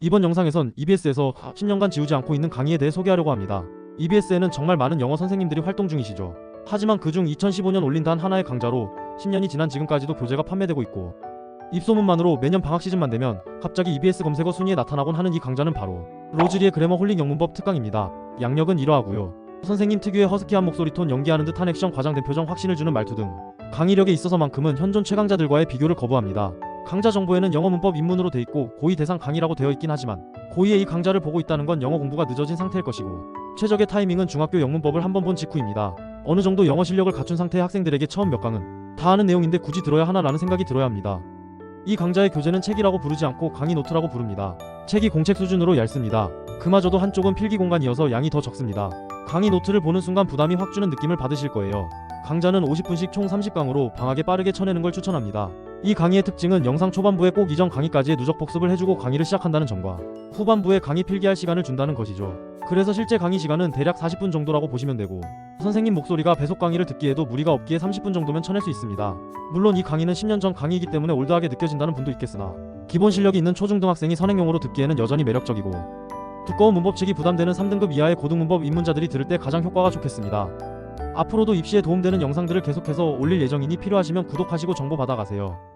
이번 영상에선 EBS에서 10년간 지우지 않고 있는 강의에 대해 소개하려고 합니다. EBS에는 정말 많은 영어 선생님들이 활동 중이시죠. 하지만 그중 2015년 올린 단 하나의 강좌로 10년이 지난 지금까지도 교재가 판매되고 있고 입소문만으로 매년 방학 시즌만 되면 갑자기 EBS 검색어 순위에 나타나곤 하는 이 강좌는 바로 로즈리의 그래머 홀릭 영문법 특강입니다. 양력은 이러하고요. 선생님 특유의 허스키한 목소리 톤 연기하는 듯한 액션 과장된 표정 확신을 주는 말투 등 강의력에 있어서만큼은 현존 최강자들과의 비교를 거부합니다. 강좌 정보에는 영어 문법 입문으로 돼 있고 고의 대상 강의라고 되어 있긴 하지만 고의의 이 강좌를 보고 있다는 건 영어 공부가 늦어진 상태일 것이고 최적의 타이밍은 중학교 영문법을 한 번 본 직후입니다. 어느 정도 영어 실력을 갖춘 상태의 학생들에게 처음 몇 강은 다 아는 내용인데 굳이 들어야 하나라는 생각이 들어야 합니다. 이 강좌의 교재는 책이라고 부르지 않고 강의 노트라고 부릅니다. 책이 공책 수준으로 얇습니다. 그마저도 한쪽은 필기 공간이어서 양이 더 적습니다. 강의 노트를 보는 순간 부담이 확 주는 느낌을 받으실 거예요. 강좌는 50분씩 총 30강으로 방학에 빠르게 쳐내는 걸 추천합니다. 이 강의의 특징은 영상 초반부에 꼭 이전 강의까지의 누적 복습을 해주고 강의를 시작한다는 점과 후반부에 강의 필기할 시간을 준다는 것이죠. 그래서 실제 강의 시간은 대략 40분 정도라고 보시면 되고 선생님 목소리가 배속 강의를 듣기에도 무리가 없기에 30분 정도면 쳐낼 수 있습니다. 물론 이 강의는 10년 전 강의이기 때문에 올드하게 느껴진다는 분도 있겠으나 기본 실력이 있는 초중등학생이 선행용으로 듣기에는 여전히 매력적이고 두꺼운 문법책이 부담되는 3등급 이하의 고등문법 입문자들이 들을 때 가장 효과가 좋겠습니다. 앞으로도 입시에 도움되는 영상들을 계속해서 올릴 예정이니 필요하시면 구독하시고 정보 받아가세요.